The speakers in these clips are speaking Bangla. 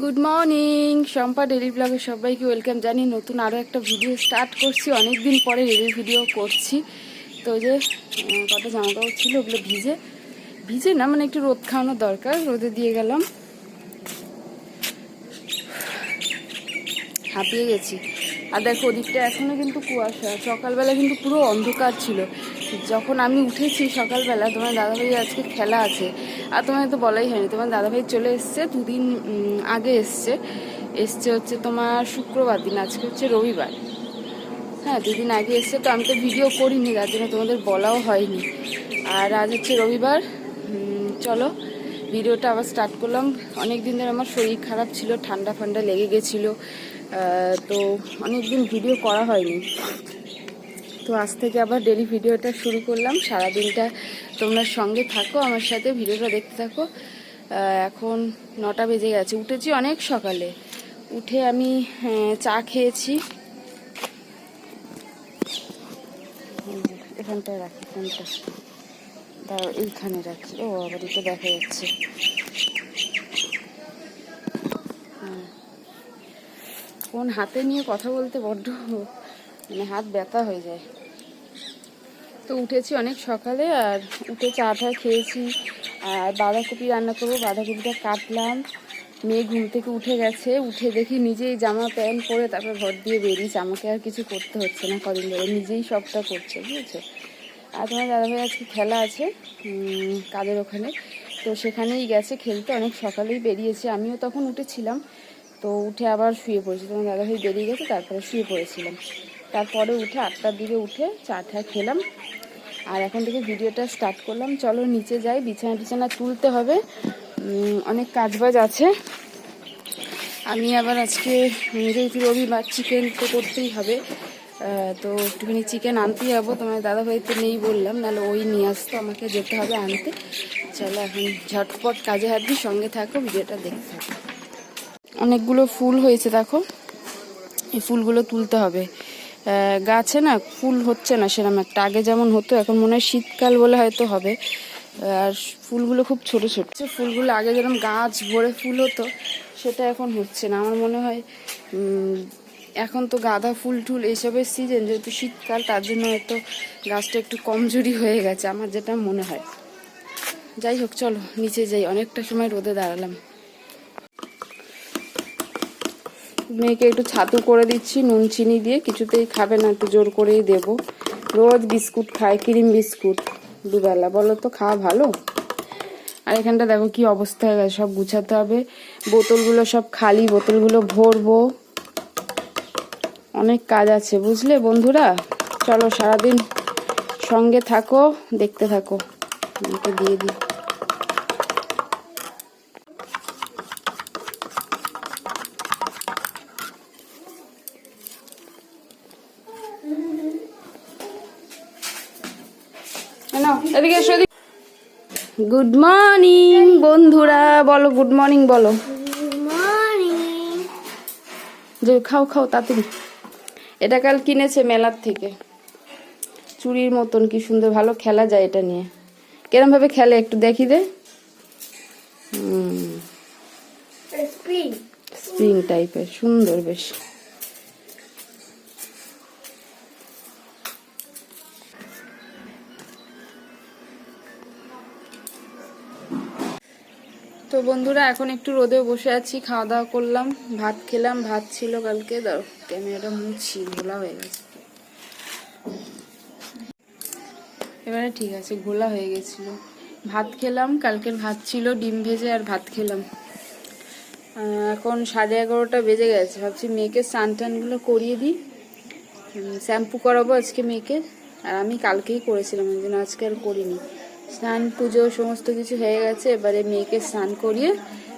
গুড মর্নিং শম্পা ডেলি ব্লগে সবাইকে ওয়েলকাম জানি নতুন আরও একটা ভিডিও স্টার্ট করছি। অনেক দিন পরে ডেলি ভিডিও করছি। তো যে কত জামা কাপড় ছিল ওগুলো ভিজে ভিজে না মানে একটু রোদ খাওয়ানোর দরকার, রোদে দিয়ে গেলাম। হাঁপিয়ে গেছি। আর দেখো, ওদিকটা এখনও কিন্তু কুয়াশা, সকালবেলা কিন্তু পুরো অন্ধকার ছিল। যখন আমি উঠেছি সকালবেলা, তোমার দাদাভাই আজকে খেলা আছে। আর তোমায় তো বলাই হয়নি, তোমার দাদাভাই চলে এসছে, দুদিন আগে এসছে। এসছে হচ্ছে তোমার শুক্রবার দিন, আজকে হচ্ছে রবিবার। হ্যাঁ দুদিন আগে এসছে, তো আমি তো ভিডিও করিনি যার জন্য তোমাদের বলাও হয়নি। আর আজ হচ্ছে রবিবার চলো, ভিডিওটা আবার স্টার্ট করলাম। অনেক দিন ধরে আমার শরীর খারাপ ছিল, ঠান্ডা ফান্ডা লেগে গেছিল তো অনেক দিন ভিডিও করা হয়নি। তো আজ থেকে আবার ডেলি ভিডিওটা শুরু করলাম। সারাদিনটা তোমরা সঙ্গে থাকো আমার সাথে ভিডিওটা দেখতে থাকো। এখন নটা বেজে গেছে উঠেছি অনেক সকালে। উঠে আমি চা খেয়েছি। হুম, এখানটায় রাখি ফোনটা দাঁড়াও এইখানে রাখি। ও আবার এটা দেখা যাচ্ছে। হ্যাঁ। ফোন হাতে নিয়ে কথা বলতে বড্ড মানে হাত ব্যথা হয়ে যায়। তো উঠেছি অনেক সকালে আর উঠে চা টা খেয়েছি। আর বাঁধাকপি রান্না করব, বাঁধাকপিটা কাটলাম। মেয়ে ঘুম থেকে উঠে গেছে, উঠে দেখি নিজেই জামা, প্যান্ট পরে তারপর ঘর দিয়ে বেরিয়েছে। আমাকে আর কিছু করতে হচ্ছে না কদিন ধরে, নিজেই সবটা করছে, বুঝেছ? আর তোমার দাদাভাই আজকে খেলা আছে কাদের ওখানে। তো সেখানেই গেছে খেলতে, অনেক সকালেই বেরিয়েছে। আমিও তখন উঠেছিলাম, তো উঠে আবার শুয়ে পড়েছি। তোমার দাদাভাই বেরিয়ে গেছে, তারপরে শুয়ে পড়েছিলাম। তারপরে উঠে আটটার দিকে উঠে চা টা খেলাম। আর এখন থেকে ভিডিওটা স্টার্ট করলাম। চলো নিচে যাই, বিছানা টিছানা তুলতে হবে। অনেক কাজবাজ আছে। আমি আবার আজকে যেহেতু রবিবার চিকেন তো করতেই হবে। তো একটুখানি চিকেন আনতেই যাব। তোমার দাদাভাই তো নেই বললাম, নাহলে ওই নিয়ে আসতো, আমাকে যেতে হবে আনতে। চলো এখন ঝটপট কাজে হাত সঙ্গে থাকো, ভিডিওটা দেখতে থাকো। অনেকগুলো ফুল হয়েছে, দেখো। এই ফুলগুলো তুলতে হবে। গাছে না ফুল হচ্ছে না সেরকম একটা। আগে যেমন হতো, এখন মনে হয় শীতকাল বলে হয়তো হবে। আর ফুলগুলো খুব ছোট ছোট। ফুলগুলো আগে যেরকম গাছ ভরে ফুল হতো, সেটা এখন হচ্ছে না। আমার মনে হয় এখন তো গাঁদা ফুল টুল এইসবের সিজন যেহেতু শীতকাল, তার জন্য হয়তো গাছটা একটু কমজোরি হয়ে গেছে, আমার যেটা মনে হয়। যাই হোক, চলো, নিচে যাই। অনেকটা সময় রোদে দাঁড়ালাম। মেয়েকে একটু ছাতু করে দিচ্ছি, নুন চিনি দিয়ে কিছুতেই খাবে না, একটু জোর করেই দেব। রোজ বিস্কুট খায়, ক্রিম বিস্কুট দুবেলা, বলো তো খাওয়া ভালো? আর এখানটা দেখো কি অবস্থা হয়ে গেছে সব গুছাতে হবে। বোতলগুলো সব খালি, বোতলগুলো ভরবো। অনেক কাজ আছে, বুঝলে বন্ধুরা? চলো সারাদিন সঙ্গে থাকো, দেখতে থাকো। দিয়ে দিই এদিকে এসো এদিকে। গুড মর্নিং বন্ধুরা বলো গুড মর্নিং বলো। যে খাও খাও তাড়াতাড়ি। এটা কাল কিনেছে মেলার থেকে। চুরির মতন কি সুন্দর ভালো খেলা যায় এটা নিয়ে। কেরম ভাবে খেলে একটু দেখি দে। স্প্রিং টাইপের সুন্দর বেশ। বন্ধুরা, এখন একটু রোদে বসে আছি, খাওয়া দাওয়া করলাম, ভাত খেলাম, ভাত ছিল কালকে, দাও, ক্যামেরাটা মুছি, ঘোলা হয়ে গেছে। এবারে ঠিক আছে, ঘোলা হয়ে গেছিল। ভাত খেলাম, কালকের ভাত ছিল ডিম ভেজে আর ভাত খেলাম। এখন সাড়ে এগারোটা বেজে গেছে, ভাবছি মেয়েকে স্নান টানগুলো করিয়ে দিই। শ্যাম্পু করাবো আজকে মেয়েকে, আর আমি কালকেই করেছিলাম ওই জন্য আজকে আর করিনি। স্নান পুজো সমস্ত কিছু হয়ে গেছে, এবারে মেয়েকে স্নান করিয়ে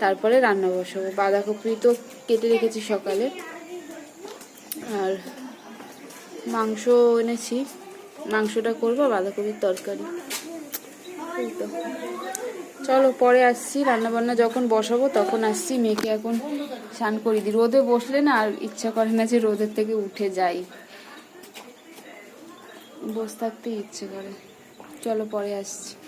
তারপরে রান্না বসাবো। বাঁধাকপি তো কেটে রেখেছি সকালে। আর মাংস এনেছি। মাংসটা করব, বাঁধাকপির তরকারি। তো। চলো, পরে আসছি রান্না বান্না যখন বসাবো তখন আসছি, মেয়েকে এখন স্নান করিয়ে দিই। রোদে বসলে না, আর ইচ্ছা করে না যে রোদের থেকে উঠে যাই। বসে থাকতে ইচ্ছে করে। চলো পরে আসছি।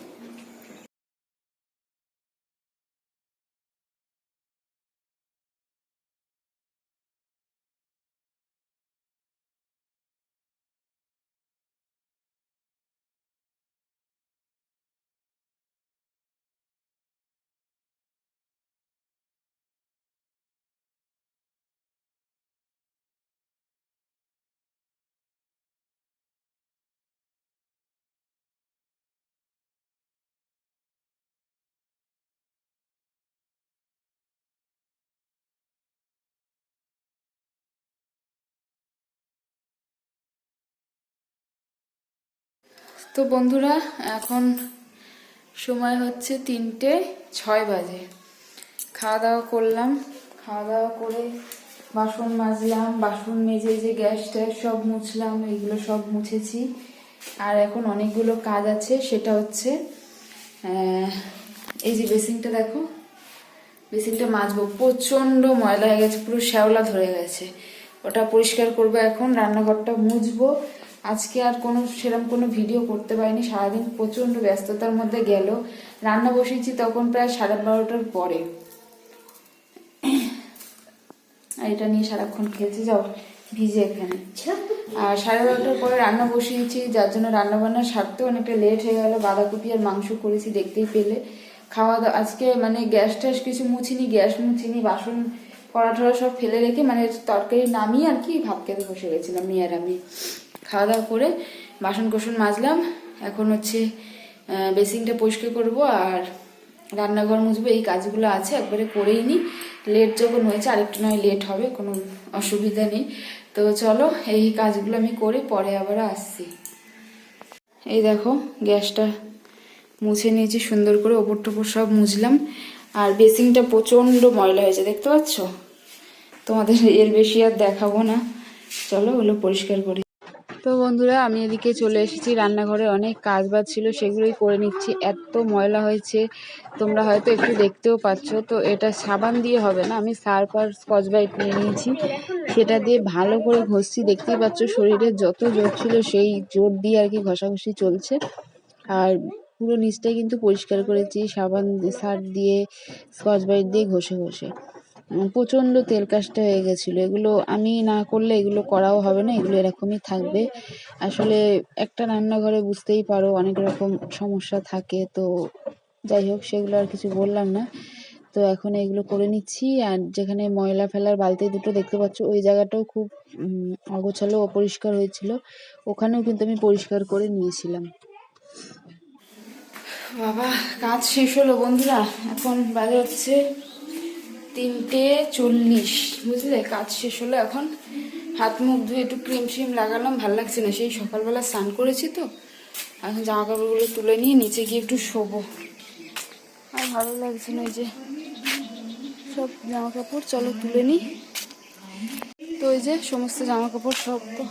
তো বন্ধুরা, এখন সময় হচ্ছে তিনটে ছয় বাজে। খাওয়া দাওয়া করলাম। খাওয়া দাওয়া করে বাসন মাজলাম, বাসন মেজে যে গ্যাস ট্যাস সব মুছলাম, এগুলো সব মুছেছি। আর এখন অনেকগুলো কাজ আছে, সেটা হচ্ছে এই যে বেসিনটা দেখো, বেসিনটা মাজবো। প্রচণ্ড ময়লা হয়ে গেছে, পুরো শ্যাওলা ধরে গেছে। ওটা পরিষ্কার করব এখন, রান্নাঘরটা মুছবো। আজকে আর কোনো সেরকম কোনো ভিডিও করতে পারিনি। সারাদিন প্রচণ্ড ব্যস্ততার মধ্যে গেল। রান্না বসিয়েছি তখন প্রায় সাড়ে বারোটার পরে। আর এটা নিয়ে সারাক্ষণ খেলছে। যাও, ভিজে এখানে। আর সাড়ে বারোটার পরে রান্না বসিয়েছি। যার জন্য রান্না বান্না সারতে অনেকটা লেট হয়ে গেল। বাঁধাকপি আর মাংস করেছি, দেখতেই পেলে। খাওয়া দাওয়া, আজকে মানে গ্যাস ট্যাস কিছু মুছিনি, গ্যাস মুছিনি, বাসন কড়া টড়া সব ফেলে রেখে মানে তরকারি নামিয়ে আর কি ভাত খেতে বসে গেছিলাম আর আমি। খাওয়া দাওয়া করে বাসন কোসন মাজলাম। এখন হচ্ছে আহ, বেসিনটা পরিষ্কার করব আর রান্নাঘর মুছবো। এই কাজগুলো আছে একবারে করেই নি। লেট যখন হয়েছে আরেকটু নয় লেট হবে কোনো অসুবিধা নেই। তো চলো এই কাজগুলো আমি করে পরে আবার আসছি। এই দেখো গ্যাসটা মুছে নিয়েছি সুন্দর করে ওপর টোপর সব মুছলাম। আর বেসিংটা প্রচণ্ড ময়লা হয়েছে দেখতে পাচ্ছ? তোমাদের এর বেশি আর দেখাবো না। চলো ওগুলো পরিষ্কার করি। তো বন্ধুরা, আমি এদিকে চলে এসেছি। রান্নাঘরে অনেক কাজ বাজ ছিল, সেগুলোই করে নিচ্ছি। এত ময়লা হয়েছে, তোমরা হয়তো একটু দেখতেও পাচ্ছ। তো এটা সাবান দিয়ে হবে না, আমি সার্ফ আর স্কচ ব্রাইট নিয়ে নিয়েছি। সেটা দিয়ে ভালো করে ঘষছি। দেখতেই পাচ্ছ শরীরের যত জোর ছিল সেই জোর দিয়ে আর কি ঘষাঘষি চলছে। আর পুরো নিচটাই কিন্তু পরিষ্কার করেছি, সাবান, সার্ফ দিয়ে, স্কচ ব্রাইট দিয়ে ঘষে ঘষে। প্রচণ্ড তেল কাজটা হয়ে গেছিল। এগুলো আমি না করলে এগুলো করাও হবে না, এগুলো এরকমই থাকবে। আসলে একটা রান্নাঘরে বুঝতেই পারো অনেক রকম সমস্যা থাকে, তো যাই হোক, সেগুলো আর কিছু বললাম না। তো এখন এগুলো করে নিচ্ছি, আর যেখানে ময়লা ফেলার বালতি দুটো দেখতে পাচ্ছ, ওই জায়গাটাও খুব অগোছালো অপরিষ্কার হয়েছিল। ওখানেও কিন্তু আমি পরিষ্কার করে নিয়েছিলাম। বাবা, কাজ শেষ হলো বন্ধুরা, এখন বাজে হচ্ছে তিনটে চল্লিশ, বুঝলে? কাজ শেষ হলো এখন। হাত মুখ ধুয়ে একটু ক্রিম শ্রিম লাগালাম, ভালো লাগছে না। সেই সকালবেলা স্নান করেছি তো। এখন জামা কাপড়গুলো তুলে নিয়ে নিচে গিয়ে একটু শোবো। আর ভালো লাগছে না যে সব জামা কাপড় চলো তুলে নিই। তো ওই যে সমস্ত জামা কাপড় সব তো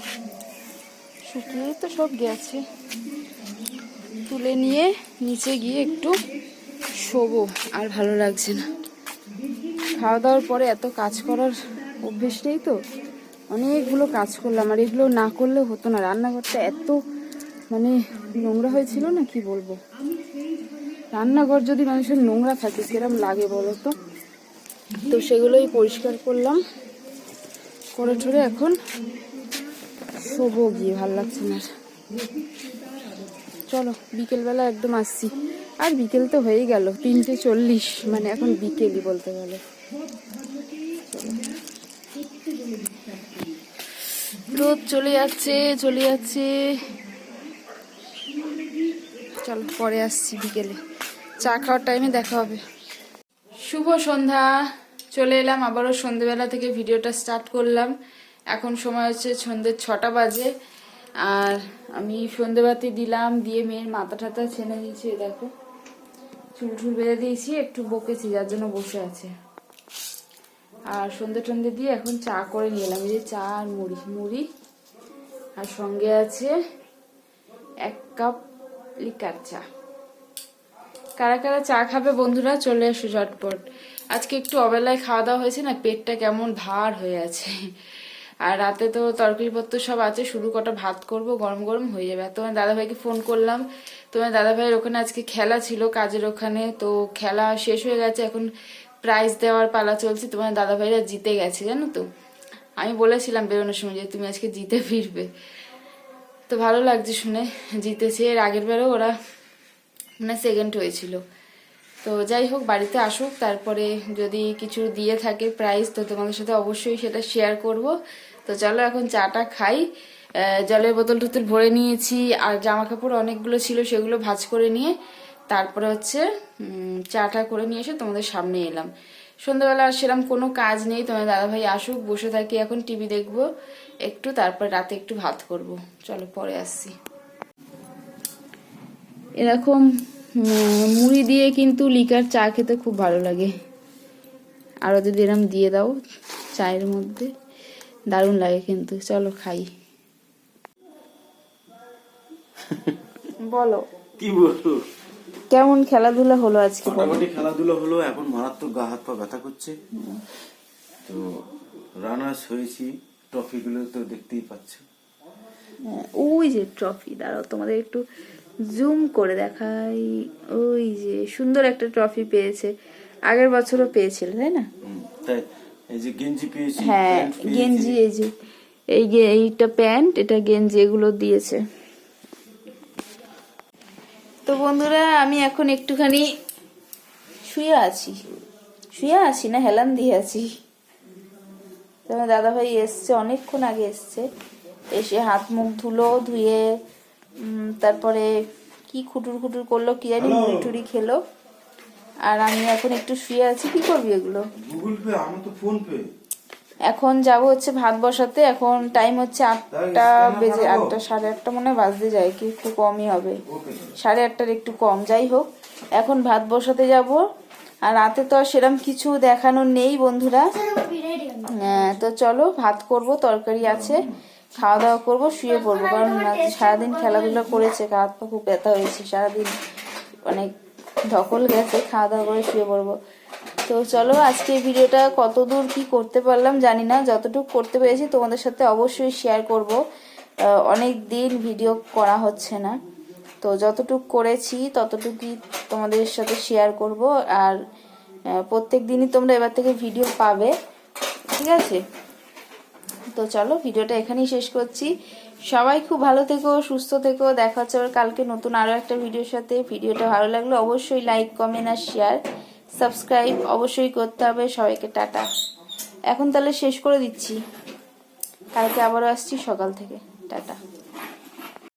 শুকিয়ে তো সব গেছে। তুলে নিয়ে নিচে গিয়ে একটু শোবো, আর ভালো লাগছে না। খাওয়া দাওয়ার পরে এত কাজ করার অভ্যেস নেই তো? অনেকগুলো কাজ করলাম, আর এগুলো না করলে হতো না। রান্নাঘরটা এত মানে নোংরা হয়েছিল না, কি বলব? রান্নাঘর যদি মানুষের নোংরা থাকে, কিরম লাগে বলো তো? তো সেগুলোই পরিষ্কার করলাম। করে ঠরে এখন শোবো গিয়ে ভালো লাগছে না চলো, বিকেলবেলা একদম আসছি। আর বিকেল তো হয়েই গেল, তিনটে চল্লিশ মানে এখন বিকেলই বলতে গেলে। রোদ চলে যাচ্ছে চলে যাচ্ছে। চলো, পরে আসছি বিকেলে। চা খাওয়ার টাইমে দেখা হবে। শুভ সন্ধ্যা। চলে এলাম, আবারও সন্ধ্যেবেলা থেকে ভিডিওটা স্টার্ট করলাম। এখন সময় হচ্ছে সন্ধ্যে ছটা বাজে। আর আমি সন্ধ্যেবাতি দিলাম, দিয়ে মেয়ের মাথা টাথা ছেনে দিয়েছি দেখো। চুল টুল বেঁধে দিয়েছি, একটু বকেছি, যার জন্য বসে আছে। আর সন্ধ্যে টন্ধে দিয়ে এখন চা করে নিয়ে এলাম। এই যে চা আর মুড়ি। মুড়ি আর সঙ্গে আছে এক কাপ লিকার চা। কারা কারা চা খাবে বন্ধুরা, চলে এসো ঝটপট। আজকে একটু অবেলায় খাওয়া দাওয়া হয়েছে না, পেটটা কেমন ভার হয়ে আছে। আর রাতে তো তরকারিপত্র সব আছে শুরু কটা ভাত করব, গরম গরম হয়ে যাবে। আর তোমার দাদাভাইকে ফোন করলাম। তোমার দাদাভাইয়ের ওখানে আজকে খেলা ছিল কাজের ওখানে, তো খেলা শেষ হয়ে গেছে, এখন প্রাইজ দেওয়ার পালা চলছে, তোমার দাদাভাইরা জিতে গেছে, জানো তো? আমি বলেছিলাম বেরোনোর সময় যে তুমি আজকে জিতে ফিরবে। তো ভালো লাগছে শুনে, জিতেছে। এর আগের বারেও ওরা মানে সেকেন্ড হয়েছিল। তো যাই হোক, বাড়িতে আসুক, তারপরে যদি কিছু দিয়ে থাকে প্রাইস তো তোমাদের সাথে অবশ্যই সেটা শেয়ার করব। তো চলো এখন চাটা খাই। জলের বোতল টোতল ভরে নিয়েছি, আর জামা কাপড় অনেকগুলো ছিল, সেগুলো ভাঁজ করে নিয়ে তারপরে হচ্ছে উম, চাটা করে নিয়ে এসে তোমাদের সামনে এলাম। সন্ধ্যাবেলা আর সেরকম কোনো কাজ নেই তোমার দাদাভাই আসুক বসে থাকি এখন টিভি দেখব একটু তারপর রাতে একটু ভাত করব। চলো পরে আসছি। এরকম মুড়ি দিয়ে কিন্তু লিকার চা খেতে খুব ভালো লাগে। আরও যদি এরকম দিয়ে দাও চায়ের মধ্যে দারুণ লাগে কিন্তু। চলো খাই। বলো। কি বলব কেমন খেলাধুলা হলো আজকে মোটামুটি খেলাধুলা হলো এখন মারাত্মক গা হাত পা ব্যথা করছে। তো রানার্স হয়েছি ট্রফিগুলো তো দেখতেই পাচ্ছ। হ্যাঁ, ওই যে ট্রফি দাঁড়াও তোমাদের একটু জুম করে দেখাই। ওই যে সুন্দর একটা ট্রফি পেয়েছে আগের বছরও পেয়েছিল তাই না? তাই এই যে গেঞ্জি পেয়েছি হ্যাঁ গেঞ্জি এই যে এই এইটা প্যান্ট এটা গেঞ্জি এগুলো দিয়েছে। তো বন্ধুরা আমি এখন একটুখানি শুয়ে আছি। শুয়ে আছি না হেলান দিয়ে আছি। তোমার দাদা ভাই এসছে অনেকক্ষণ আগে এসছে। এসে হাত মুখ ধুলো ধুয়ে তারপরে কি খুটুর খুটুর করল কি জানি মুড়ি টুড়ি খেলো। আর আমি এখন একটু শুয়ে আছি। কি করবি এগুলো? গুগল পে আমার তো ফোন পে এখন যাব হচ্ছে ভাত বসাতে। এখন টাইম হচ্ছে আটটা বেজে আটটা সাড়ে আটটা মনে হয় বাজতে যায় কি একটু কমই হবে। সাড়ে আটটার একটু কম যাই হোক। এখন ভাত বসাতে যাব। আর রাতে তো আর সেরম কিছু দেখানোর নেই বন্ধুরা। হ্যাঁ, তো চলো ভাত করব তরকারি আছে। খাওয়া দাওয়া করব শুয়ে পড়ব। কারণ সারাদিন খেলাধুলা করেছে হাত পা খুব ব্যথা হয়েছে। সারাদিন অনেক ধকল গেছে খাওয়া দাওয়া করে শুয়ে পড়ব। তো চলো আজকে ভিডিওটা কত দূর কি করতে পারলাম জানি না। যতটুকু করতে পেরেছি তোমাদের সাথে অবশ্যই শেয়ার করব। অনেক দিন ভিডিও করা হচ্ছে না। তো যতটুকু করেছি ততটুকুই তোমাদের সাথে শেয়ার করব। আর প্রত্যেক দিনই তোমরা এবার থেকে ভিডিও পাবে। ঠিক আছে? তো চলো ভিডিওটা এখানেই শেষ করছি। সবাই খুব ভালো থেকো, সুস্থ থেকো। দেখা হচ্ছে আবার কালকে নতুন আরও একটা ভিডিওর সাথে। ভিডিওটা ভালো লাগলে অবশ্যই লাইক কমেন্ট আর শেয়ার সাবস্ক্রাইব অবশ্যই করতে হবে। সবাইকে টাটা। এখন তাহলে শেষ করে দিচ্ছি। কালকে আবারও আসছি সকাল থেকে। টাটা।